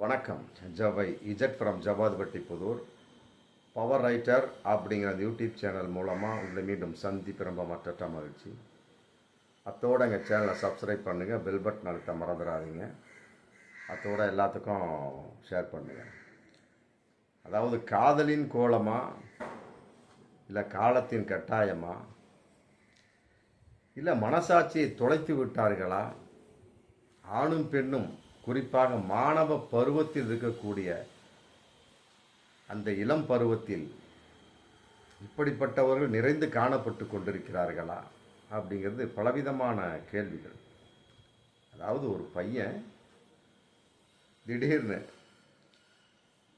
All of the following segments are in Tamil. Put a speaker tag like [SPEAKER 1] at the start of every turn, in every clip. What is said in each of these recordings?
[SPEAKER 1] வணக்கம். ஜவை Z from Javathpatti Puthur. Power writer அப்படிங்கிற அந்த யூடியூப் சேனல் மூலமாக உங்களை மீண்டும் சந்திப்பு ரொம்ப மற்ற மகிழ்ச்சி. அத்தோடு எங்கள் சேனலை சப்ஸ்கிரைப் பண்ணுங்கள் பெல் பட்டன் அழுத்த மறந்துடாதீங்க. அத்தோட எல்லாத்துக்கும் ஷேர் பண்ணுங்கள் அதாவது காதலின் கோலமா இல்லை காலத்தின் கட்டாயமா? இல்லை மனசாட்சியை தொலைத்து விட்டார்களா? ஆணும் பெண்ணும் குறிப்பாக மாணவ பருவத்தில் இருக்கக்கூடிய அந்த இளம் பருவத்தில் இப்படிப்பட்டவர்கள் நிறைந்து காணப்பட்டு கொண்டிருக்கிறார்களா அப்படிங்கிறது பலவிதமான கேள்விகள். அதாவது ஒரு பையன் திடீர்னு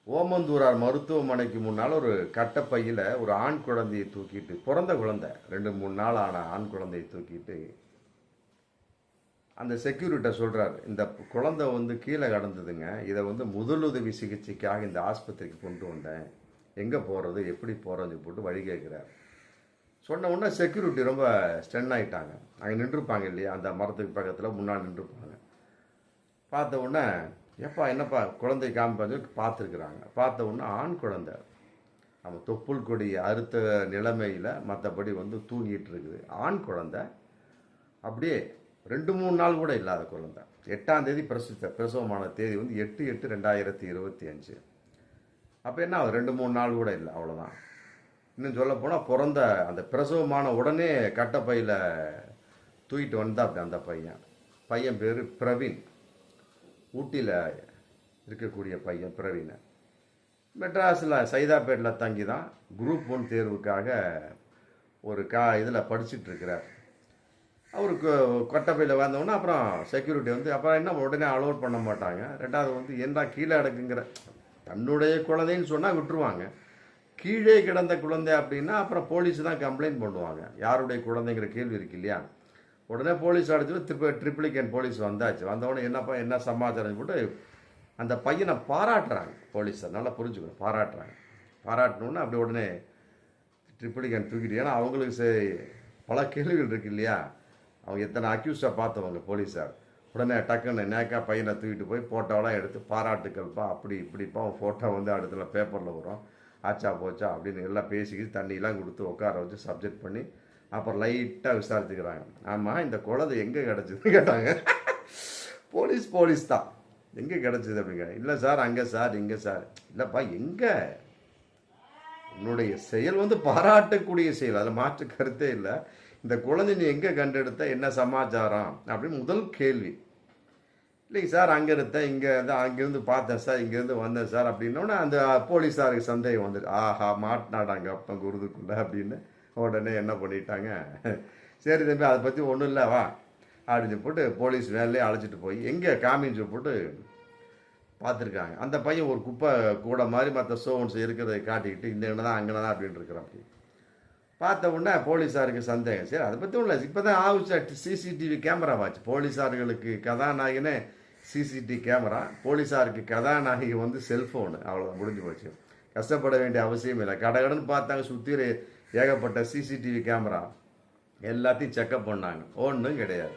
[SPEAKER 1] ஓமந்தூரார் மருத்துவமனைக்கு முன்னால் ஒரு கட்டப்பையில் ஒரு ஆண் குழந்தையை தூக்கிட்டு பிறந்த குழந்தை ரெண்டு மூணு நாள் ஆன ஆண் குழந்தையை தூக்கிட்டு அந்த செக்யூரிட்ட சொல்கிறார் இந்த குழந்தை வந்து கீழே கடந்ததுங்க இதை வந்து முதலுதவி சிகிச்சைக்காக இந்த ஆஸ்பத்திரிக்கு கொண்டு வந்தேன். எங்கே போகிறது எப்படி போகிறது போட்டு வழி கேட்குறார். சொன்ன உடனே செக்யூரிட்டி ரொம்ப ஸ்டன் ஆகிட்டாங்க அங்கே நின்றுருப்பாங்க இல்லையா அந்த மரத்துக்கு பக்கத்தில் முன்னாடி நின்றுருப்பாங்க பார்த்த உடனே எப்பா என்னப்பா குழந்தை காமிப்பாங்க பார்த்துருக்குறாங்க. பார்த்த உடனே ஆண் குழந்தை. நம்ம தொப்புள் கொடி அறுத்த நிலைமையில் மற்றபடி வந்து தூங்கிட்டு இருக்குது. ஆண் குழந்தை அப்படியே ரெண்டு மூணு நாள் கூட இல்லாத குழந்தை. எட்டாம் தேதி பிரசித்த பிரசவமான தேதி வந்து எட்டு எட்டு ரெண்டாயிரத்தி இருபத்தி அஞ்சு. அப்போ என்ன ஆகுது? ரெண்டு மூணு நாள் கூட இல்லை அவ்வளோதான் இன்னும் சொல்ல போனால் பிறந்த அந்த பிரசவமான உடனே கட்டப்பையில் தூக்கிட்டு வந்தா அப்படி அந்த பையன். பையன் பேர் பிரவீன். ஊட்டியில் இருக்கக்கூடிய பையன் பிரவீன். மெட்ராஸில் சைதாப்பேட்டில் தங்கி தான் குரூப் ஒன் தேர்வுக்காக ஒரு கா இதில் படிச்சுட்டு அவர் அவருக்கு கொட்டப்பையில் வந்தோடனே அப்புறம் செக்யூரிட்டி வந்து அப்புறம் என்ன உடனே அலோட் பண்ண மாட்டாங்க. ரெண்டாவது வந்து என்ன கீழே அடக்குங்கிற? தன்னுடைய குழந்தைன்னு சொன்னால் விட்டுருவாங்க. கீழே கிடந்த குழந்தை அப்படின்னா அப்புறம் போலீஸ் தான் கம்ப்ளைண்ட் பண்ணுவாங்க. யாருடைய குழந்தைங்கிற கேள்வி இருக்கு இல்லையா? உடனே போலீஸ் அடிச்சு திருப்பி ட்ரிப்ளிகன் போலீஸ் வந்தாச்சு. வந்தவொடனே என்னப்பா என்ன சமாச்சாரம் போட்டு அந்த பையனை பாராட்டுறாங்க. போலீஸை நல்லா புரிஞ்சுக்கணும். பாராட்டுறாங்க. பாராட்டணுன்னு அப்படி உடனே ட்ரிப்ளிகன் தூக்கிட்டு ஏன்னா அவங்களுக்கு சரி பல கேள்விகள் இருக்கு இல்லையா? அவங்க எத்தனை அக்யூஸ்டாக பார்த்தவங்க போலீஸார் உடனே டக்குன்னு நேக்கா பையனை தூக்கிட்டு போய் ஃபோட்டோலாம் எடுத்து பாராட்டுக்கள்ப்பா அப்படி இப்படிப்பா அவன் ஃபோட்டோ வந்து அடுத்த பேப்பரில் வரும். ஆச்சா போச்சா அப்படின்னு எல்லாம் பேசிக்கிட்டு தண்ணியெலாம் கொடுத்து உட்கார வச்சு சப்ஜெக்ட் பண்ணி அப்புறம் லைட்டாக விசாரிச்சுக்கிறாங்க. ஆமாம் இந்த குழந்தை எங்கே கிடச்சிதுன்னு கேட்டாங்க. போலீஸ் போலீஸ் தான். எங்கே கிடச்சிது அப்படிங்க. இல்லை சார் அங்கே சார் இங்கே சார் இல்லைப்பா எங்கே? உன்னுடைய செயல் வந்து பாராட்டக்கூடிய செயல். அதில் மாற்று கருத்தே இல்லை. இந்த குழந்தை நீ எங்கே கண்டெடுத்த? என்ன சமாச்சாரம்? அப்படின்னு முதல் கேள்வி. இல்லைங்க சார் அங்கே இருந்தேன். இங்கே தான் அங்கேருந்து பார்த்தேன் சார். இங்கேருந்து வந்தேன் சார் அப்படின்னோடனே அந்த போலீஸாருக்கு சந்தேகம் வந்துட்டு ஆஹா மாட்டினாடாங்க அப்போ குருதுக்குள்ள அப்படின்னு. உடனே என்ன பண்ணிட்டாங்க? சரி தம்பி அதை பற்றி ஒன்றும் இல்லை வா. அப்படின்னு போட்டு போலீஸ் வேலையே அழைச்சிட்டு போய் எங்கே காமின்னு போட்டு பார்த்துருக்காங்க. அந்த பையன் ஒரு குப்பை கூட மாதிரி மற்ற சோன்ஸ் இருக்கிறத காட்டிக்கிட்டு இந்த இடம் தான் அங்கே தான் அப்படின்னு இருக்கிறான். அப்படி பார்த்த உடனே போலீஸாருக்கு சந்தேகம். சரி அதை பற்றி ஒன்றும் இப்போ தான் ஆகுச்சா சிசிடிவி கேமரா வாச்சு. போலீஸார்களுக்கு கதாநாயகனே சிசிடிவி கேமரா. போலீஸாருக்கு கதாநாயகி வந்து செல்ஃபோனு. அவ்வளோதான் முடிஞ்சு போச்சு. கஷ்டப்பட வேண்டிய அவசியம் இல்லை. கடகடன்னு பார்த்தாங்க சுற்றி ஏகப்பட்ட சிசிடிவி கேமரா. எல்லாத்தையும் செக்கப் பண்ணாங்க. ஒன்றும் கிடையாது.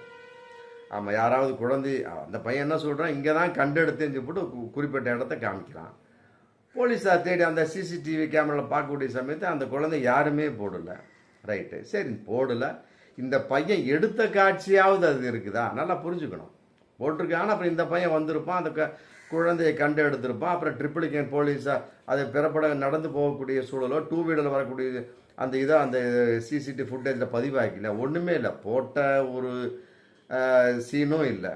[SPEAKER 1] ஆமாம் யாராவது குழந்தை அந்த பையன் என்ன சொல்கிறான் இங்கே தான் கண்டெடுத்தேன்னு சொல்லிட்டு குறிப்பிட்ட இடத்த காமிக்கிறான். போலீஸார் தேடி அந்த சிசிடிவி கேமராவில் பார்க்கக்கூடிய சமயத்தை அந்த குழந்தை யாருமே போடலை. ரைட்டு சரி போடலை. இந்த பையன் எடுத்த காட்சியாவது அது இருக்குதா? நல்லா புரிஞ்சுக்கணும். போட்டிருக்கான் அப்புறம் இந்த பையன் வந்திருப்பான் அந்த க குழந்தையை கண்டு எடுத்திருப்பான் அப்புறம் ட்ரிப்ளிகேன் போலீஸாக அது பிறப்பட நடந்து போகக்கூடிய சூழலோ டூ வீலரில் வரக்கூடிய அந்த இதை அந்த சிசிடிவி ஃபுட்டேஜில் பதிவாக்கல ஒன்றுமே இல்லை. போட்ட ஒரு சீனும் இல்லை.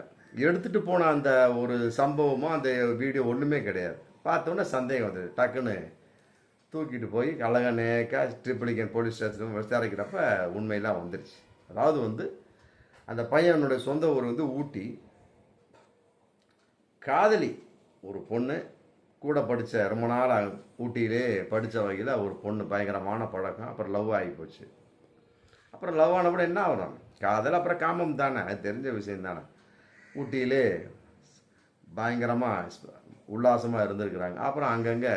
[SPEAKER 1] எடுத்துகிட்டு போன அந்த ஒரு சம்பவமும் அந்த வீடியோ ஒன்றுமே கிடையாது. பார்த்தோன்னே சந்தேகம் வந்தது. டக்குன்னு தூக்கிட்டு போய் கலகநேக்கா ட்ரிபிளிகன் போலீஸ் ஸ்டேஷன் விசாரிக்கிறப்ப உண்மையெல்லாம் வந்துருச்சு. அதாவது வந்து அந்த பையனுடைய சொந்த ஊர் வந்து ஊட்டி. காதலி ஒரு பொண்ணு கூட படித்த ரொம்ப நாள் ஊட்டியிலே படித்த வகையில் ஒரு பொண்ணு பயங்கரமான பழக்கம் அப்புறம் லவ் ஆகி போச்சு. அப்புறம் லவ் ஆனப்பட என்ன ஆகணும்? காதல் அப்புறம் காமம் தானே அது தெரிஞ்ச விஷயம் தானே. ஊட்டியிலே பயங்கரமாக உல்லாசமாக இருந்திருக்கிறாங்க. அப்புறம் அங்கங்கே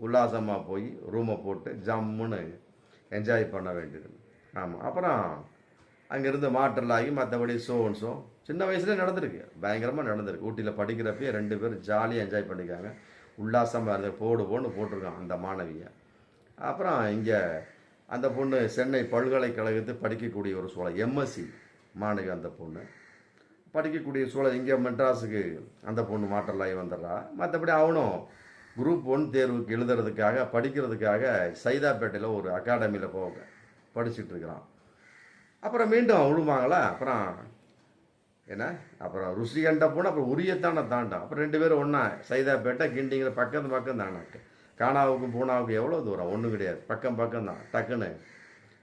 [SPEAKER 1] உல்லாசமாக போய் ரூமை போட்டு ஜம்முன்னு என்ஜாய் பண்ண வேண்டியது. ஆமாம் அப்புறம் அங்கேருந்து மாற்றலாகி மற்றபடி சோன்ஸோ சின்ன வயசுல நடந்திருக்கு. பயங்கரமாக நடந்திருக்கு. ஊட்டியில் படிக்கிறப்பயே ரெண்டு பேரும் ஜாலியாக என்ஜாய் பண்ணிக்காங்க உல்லாசமாக இருந்தது போடு போன்னு போட்டிருக்கான் அந்த மாணவியை. அப்புறம் இங்கே அந்த பொண்ணு சென்னை பல்கலைக்கழகத்து படிக்கக்கூடிய ஒரு சூழல் எம்எஸ்சி மாணவி அந்த பொண்ணு. படிக்கக்கூடிய சூழல் இங்கே மெட்ராஸுக்கு அந்த பொண்ணு மாற்றலாகி வந்துடுறா. மற்றபடி அவனும் குரூப் ஒன் தேர்வுக்கு எழுதுறதுக்காக படிக்கிறதுக்காக சைதாப்பேட்டையில் ஒரு அகாடமியில் போக படிச்சுட்டு இருக்கிறான். அப்புறம் மீண்டும் விழுமாங்களா அப்புறம் என்ன? அப்புறம் ருசி கண்ட போனால் அப்புறம் உரியத்தானே தாண்டா. அப்புறம் ரெண்டு பேரும் ஒன்றா சைதாப்பேட்டை கிண்டிங்கிற பக்கம் பக்கம் தானே காணாவுக்கும் பூனாவுக்கும் எவ்வளோ தூரம்? ஒன்றும் கிடையாது. பக்கம் பக்கம் தான் டக்குன்னு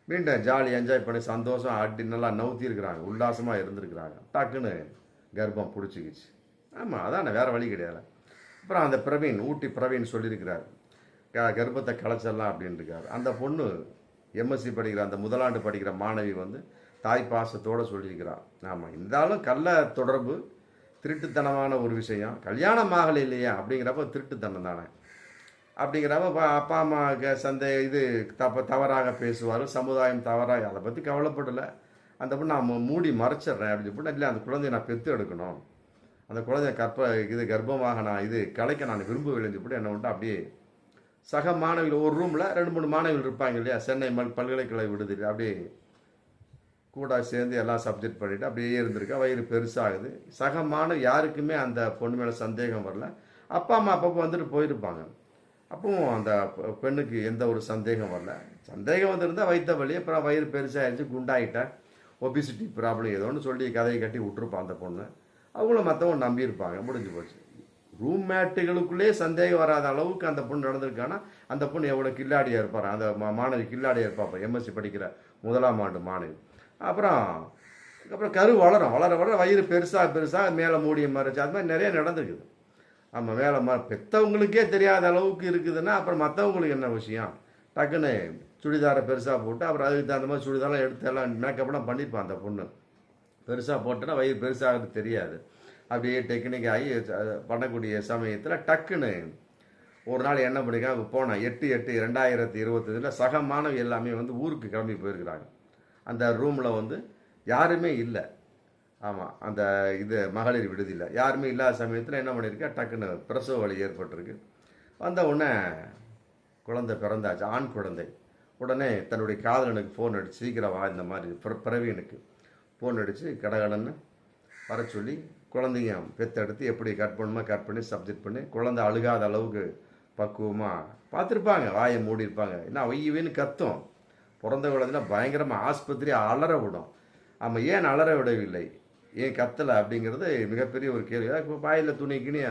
[SPEAKER 1] மீண்டும் ஜாலி என்ஜாய் பண்ணி சந்தோஷம் அப்படி நல்லா நவுத்தி இருக்கிறாங்க உல்லாசமாக இருந்திருக்கிறாங்க. டக்குன்னு கர்ப்பம் பிடிச்சிக்கிச்சு. ஆமாம் அதான் வேறு வழி கிடையாது. அப்புறம் அந்த பிரவீன் ஊட்டி பிரவீன் சொல்லியிருக்கிறார். க- கர்ப்பத்தை கலைச்சிடலாம் அப்படின்னு அந்த பொண்ணு எம்எஸ்சி படிக்கிற அந்த முதலாண்டு படிக்கிற மாணவி வந்து தாய் பாசத்தோடு சொல்லியிருக்கிறார் ஆமாம் இருந்தாலும் கள்ள தொடர்பு திருட்டுத்தனமான ஒரு விஷயம். கல்யாணம் ஆகலை இல்லையா அப்படிங்கிறப்ப திருட்டுத்தனம் தானே. அப்படிங்கிறப்ப பா- அப்பா அம்மாவுக்கு சந்தை இது தப்ப தவறாக பேசுவார் சமுதாயம் தவறாக அதை பற்றி கவலைப்படலை. அந்த பொண்ணு நான் மூடி மறைச்சிடுறேன் அப்படின்னு சொல்லி இல்லை அந்த குழந்தைய நான் பெற்று எடுக்கணும். அந்த குழந்தைய கற்ப இது கர்ப்பமாக நான் இது கலைக்க நான் விரும்பவில்லை சொல்லி என்ன உண்டு அப்படியே சக மாணவிகள் ஒரு ரூமில் ரெண்டு மூணு மாணவிகள் இருப்பாங்க இல்லையா? சென்னை மல் பல்கலைக்கழக விடுதலை அப்படியே கூட சேர்ந்து எல்லாம் சப்ஜெக்ட் பண்ணிவிட்டு அப்படியே இருந்திருக்கா. வயிறு பெருசாகுது. சக மாணவி யாருக்குமே அந்த பொண்ணு மேலே சந்தேகம் வரல. அப்பா அம்மா அப்பப்போ வந்துட்டு போயிருப்பாங்க. அப்பவும் அந்த பெண்ணுக்கு எந்த ஒரு சந்தேகம் வரல. சந்தேகம் வந்திருந்தால் வைத்த வழி அப்புறம் வயிறு பெருசாகிடுச்சு குண்டாயிட்டேன் ஒபிசிட்டி ப்ராப்ளம் ஏதோ ஒன்று சொல்லி கதையை கட்டி விட்டுருப்பான் அந்த பொண்ணு. அவங்களும் மற்றவங்க நம்பியிருப்பாங்க முடிஞ்சு போச்சு. ரூம்மேட்டுகளுக்குள்ளே சந்தேகம் வராத அளவுக்கு அந்த பொண்ணு நடந்திருக்கானா அந்த பொண்ணு எவ்வளோ கில்லாடியாக இருப்பார்? அந்த மா- மாணவி கில்லாடியாக இருப்பாப்பா? எம்எஸ்சி படிக்கிற முதலாம் ஆண்டு மாணவி. அப்புறம் அப்புறம் கரு வளரும். வளர வளர வயிறு பெருசாக பெருசாக மேலே மூடிய மறைச்சு அது மாதிரி நிறைய நடந்துருக்குது. ஆமாம் வேலை மா பெற்றவங்களுக்கே தெரியாத அளவுக்கு இருக்குதுன்னா அப்புறம் மற்றவங்களுக்கு என்ன விஷயம்? டக்குன்னு சுடிதாரை பெருசாக போட்டு அப்புறம் அதுக்கு தகுந்த மாதிரி சுடிதாரெலாம் எடுத்து எல்லாம் மேக்கப்லாம் பண்ணியிருப்பான் அந்த பொண்ணு. பெருசாக போட்டோன்னா வயிறு பெருசாகிறது தெரியாது. அப்படியே டெக்னிக் ஆகி பண்ணக்கூடிய சமயத்தில் டக்குன்னு ஒரு நாள் என்ன பண்ணிருக்காங்க போனேன் எட்டு எட்டு ரெண்டாயிரத்தி இருபத்தஞ்சில் சக மாணவி எல்லாமே வந்து ஊருக்கு கிளம்பி போயிருக்கிறாங்க. அந்த ரூமில் வந்து யாருமே இல்லை. ஆமாம் அந்த இது மகளிர் விடுதியில். யாருமே இல்லாத சமயத்தில் என்ன பண்ணியிருக்கா டக்குன்னு பிரசவ வலி ஏற்பட்டிருக்கு. வந்த உடனே குழந்தை பிறந்தாச்சு ஆண் குழந்தை. உடனே தன்னுடைய காதலனுக்கு ஃபோன் அடிச்சு சீக்கிரம் வா இந்த மாதிரி பிற பிறவியனுக்கு ஃபோன் அடித்து கடகடன்னு வர சொல்லி குழந்தைங்க பெத்தெடுத்து எப்படி கட் பண்ணுமோ கட் பண்ணி சப்ஜெக்ட் பண்ணி குழந்தை அழுகாத அளவுக்கு பக்குவமாக பார்த்துருப்பாங்க. வாயை மூடி இருப்பாங்க. என்ன ஒய்யவேன்னு கத்தும். பிறந்த குழந்தைனா பயங்கரமாக ஆஸ்பத்திரி அலற விடும். ஆமாம் ஏன் அலற விடவில்லை? ஏன் கத்தலை அப்படிங்கிறது மிகப்பெரிய ஒரு கேள்வி. இப்போ பாயில் துணி கிணி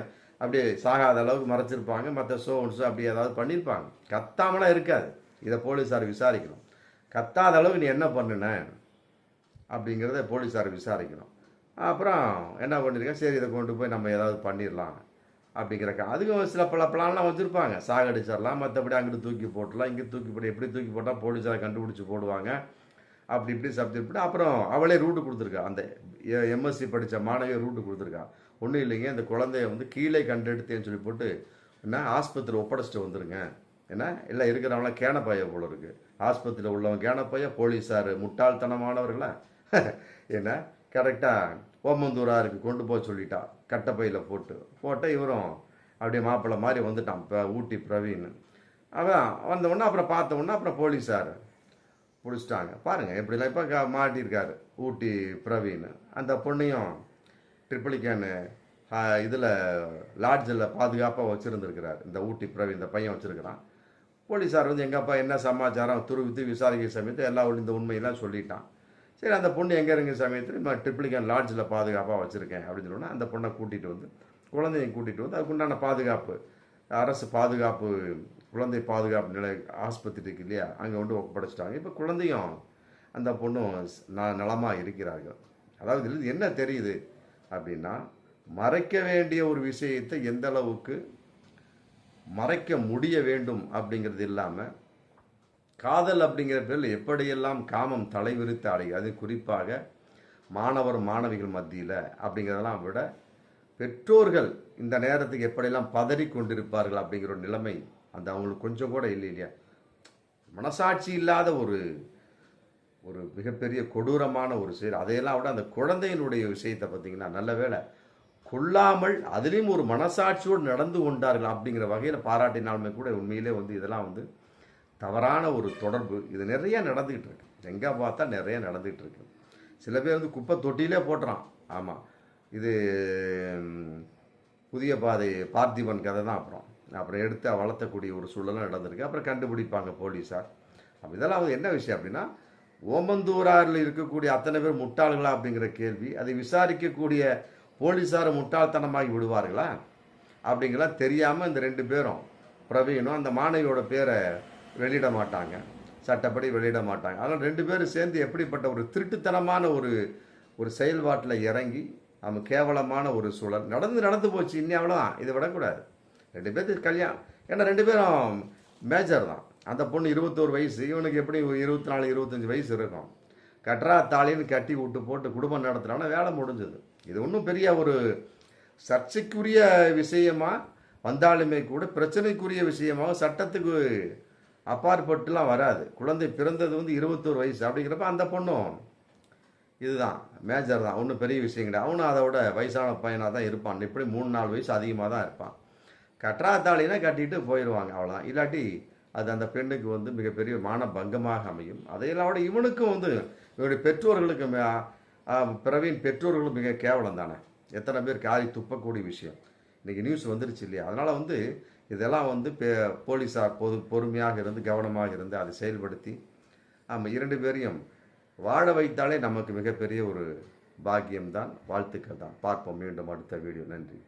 [SPEAKER 1] அப்படியே சாகாத அளவுக்கு மறைச்சிருப்பாங்க. மற்ற ஷோன்ஸு அப்படி ஏதாவது பண்ணியிருப்பாங்க கத்தாமலாம் இருக்காது. இதை போலீஸார் விசாரிக்கணும். கத்தாத அளவுக்கு நீ என்ன பண்ணுன அப்படிங்கிறத போலீஸார் விசாரிக்கணும். அப்புறம் என்ன பண்ணியிருக்கேன் சரி இதை கொண்டு போய் நம்ம ஏதாவது பண்ணிடலாம் அப்படிங்கிறக்க. அதுக்கும் சில பல பிளான்லாம் வச்சுருப்பாங்க. சாகடிச்சிடலாம் மற்றபடி அங்கிட்டு தூக்கி போட்டலாம் இங்கே தூக்கி போட்டு எப்படி தூக்கி போட்டால் போலீஸார் கண்டுபிடிச்சி போடுவாங்க. அப்படி இப்படி சப்ஜெக்ட் பண்ணி அப்புறம் அவளே ரூட்டு கொடுத்துருக்கா. அந்த எம்எஸ்சி படித்த மாணவியை ரூட்டு கொடுத்துருக்கா. ஒன்றும் இல்லைங்க இந்த குழந்தைய வந்து கீழே கண்டெடுத்தேன்னு சொல்லி போட்டு என்ன ஆஸ்பத்திரி ஒப்படைச்சிட்டு வந்துருங்க. என்ன இல்லை இருக்கிறவங்களாம் கேனப்பைய போல இருக்கு. ஆஸ்பத்திரியில் உள்ளவங்க கேனப்பைய போலீஸார் முட்டாள்தனமானவர்களா? என்ன கரெக்டாக ஓமந்தூராருக்கு கொண்டு போக சொல்லிட்டா. கட்டப்பையில் போட்டு போட்டு இவரும் அப்படியே மாப்பிள்ளை மாதிரி வந்துட்டான் இப்போ ஊட்டி பிரவீன். அதான் வந்தவொடனே அப்புறம் பார்த்தவொடனே அப்புறம் போலீஸார். பிடிச்சிட்டாங்க. பாருங்கள் எப்படிலாம் இப்போ க மாட்டியிருக்காரு ஊட்டி பிரவீன். அந்த பொண்ணையும் ட்ரிபிளிகேனு இதில் லாட்ஜில் பாதுகாப்பாக வச்சுருந்துருக்கிறார். இந்த ஊட்டி பிரவீன் இந்த பையன் வச்சுருக்கிறான். போலீஸார் வந்து எங்கப்பா என்ன சமாச்சாரம்? துருவித்து விசாரிக்கிற சமயத்து எல்லா இந்த உண்மையெல்லாம் சொல்லிட்டான். சரி அந்த பொண்ணு எங்கே இருங்க சமயத்தில் நான் ட்ரிபிளிகேன் லாட்ஜில் பாதுகாப்பாக வச்சுருக்கேன் அப்படின்னு சொன்னா அந்த பொண்ணை கூட்டிகிட்டு வந்து குழந்தைய கூட்டிகிட்டு வந்து அதுக்குண்டான பாதுகாப்பு அரசு பாதுகாப்பு குழந்தை பாதுகாப்பு நிலை ஆஸ்பத்திரி இருக்கு இல்லையா? அங்கே வந்து ஒப்படைச்சிட்டாங்க. இப்போ குழந்தையும் அந்த பொண்ணும் ந நலமாக இருக்கிறார்கள். அதாவது இதுல என்ன தெரியுது அப்படின்னா மறைக்க வேண்டிய ஒரு விஷயத்தை எந்த அளவுக்கு மறைக்க முடிய வேண்டும் அப்படிங்கிறது இல்லாமல் காதல் அப்படிங்கிற பேரில் எப்படியெல்லாம் காமம் தலைவிரித்து அடை அது குறிப்பாக மாணவர் மாணவிகள் மத்தியில் அப்படிங்கிறதெல்லாம் விட பெற்றோர்கள் இந்த நேரத்துக்கு எப்படியெல்லாம் பதறி கொண்டிருப்பார்கள் அப்படிங்கிற ஒரு நிலைமை அந்த அவங்களுக்கு கொஞ்சம் கூட இல்லை இல்லையா? மனசாட்சி இல்லாத ஒரு ஒரு மிகப்பெரிய கொடூரமான ஒரு செயல் அதையெல்லாம் விட அந்த குழந்தையினுடைய விஷயத்தை பார்த்தீங்கன்னா நல்ல வேளை கொல்லாமல் அதிலையும் ஒரு மனசாட்சியோடு நடந்து கொண்டார்கள் அப்படிங்கிற வகையில் பாராட்டினாலுமே கூட உண்மையிலே வந்து இதெல்லாம் வந்து தவறான ஒரு தொடர்பு. இது நிறைய நடந்துக்கிட்டு இருக்கு. எங்கே பார்த்தா நிறைய நடந்துகிட்டு இருக்கு. சில பேர் வந்து குப்பை தொட்டியிலே போட்டுறான். ஆமாம் இது புதிய பாதை பார்த்திபன் கதை தான் அப்புறம். அப்புறம் எடுத்து வளர்த்தக்கூடிய ஒரு சூழலும் நடந்திருக்கு. அப்புறம் கண்டுபிடிப்பாங்க போலீஸார் அப்போ இதெல்லாம் என்ன விஷயம் அப்படின்னா ஓமந்தூராரில் இருக்கக்கூடிய அத்தனை பேர் முட்டாள்களா அப்படிங்கிற கேள்வி அதை விசாரிக்கக்கூடிய போலீஸார் முட்டாள்தனமாகி விடுவார்களா அப்படிங்கலாம் தெரியாமல் இந்த ரெண்டு பேரும் பிரவீனும் அந்த மாணவியோட பேரை வெளியிட மாட்டாங்க. சட்டப்படி வெளியிட மாட்டாங்க. அதனால் ரெண்டு பேரும் சேர்ந்து எப்படிப்பட்ட ஒரு திருட்டுத்தனமான ஒரு ஒரு செயல்பாட்டில் இறங்கி நம்ம கேவலமான ஒரு சூழல் நடந்து நடந்து போச்சு. இன்னும் அவ்வளோதான் இதை விடக்கூடாது. ரெண்டு பேர்த்துக்கு கல்யாணம். ஏன்னா ரெண்டு பேரும் மேஜர் தான். அந்த பொண்ணு இருபத்தோரு வயசு இவனுக்கு எப்படி இருபத்தி நாலு இருபத்தஞ்சி வயசு இருக்கும்? கட்டுறா தாலின்னு கட்டி விட்டு போட்டு குடும்பம் நடத்துறான்னா வேலை முடிஞ்சது. இது ஒன்றும் பெரிய ஒரு சர்ச்சைக்குரிய விஷயமா வந்தாலுமே கூட பிரச்சனைக்குரிய விஷயமாக சட்டத்துக்கு அப்பாற்பட்டுலாம் வராது. குழந்தை பிறந்தது வந்து இருபத்தோரு வயசு. அப்படிங்கிறப்ப அந்த பொண்ணும் இதுதான் மேஜர் தான். ஒன்றும் பெரிய விஷயம் கிடையாது. அவனும் அதை விட வயசான பையனாக தான் இருப்பான். இப்படி மூணு நாலு வயசு அதிகமாக தான் இருப்பான். கட்டுறா கட்டிட்டு போயிடுவாங்க அவ்வளோதான் இல்லாட்டி அது அந்த பெண்ணுக்கு வந்து மிகப்பெரிய மான பங்கமாக அமையும். அதையெல்லாம் விட இவனுக்கும் வந்து இவனுடைய பெற்றோர்களுக்கு பிறவியின் பெற்றோர்களும் மிக கேவலம் தானே. எத்தனை பேர் காரி துப்பக்கூடிய விஷயம். இன்றைக்கி நியூஸ் வந்துருச்சு இல்லையா? அதனால் வந்து இதெல்லாம் வந்து பெ போலீஸார் பொது பொறுமையாக இருந்து கவனமாக இருந்து அதை செயல்படுத்தி ஆமாம் இரண்டு பேரையும் வாழ வைத்தாலே நமக்கு மிகப்பெரிய ஒரு பாக்கியம்தான் வாழ்த்துக்கள் தான் பார்ப்போம் மீண்டும் அடுத்த வீடியோ. நன்றி.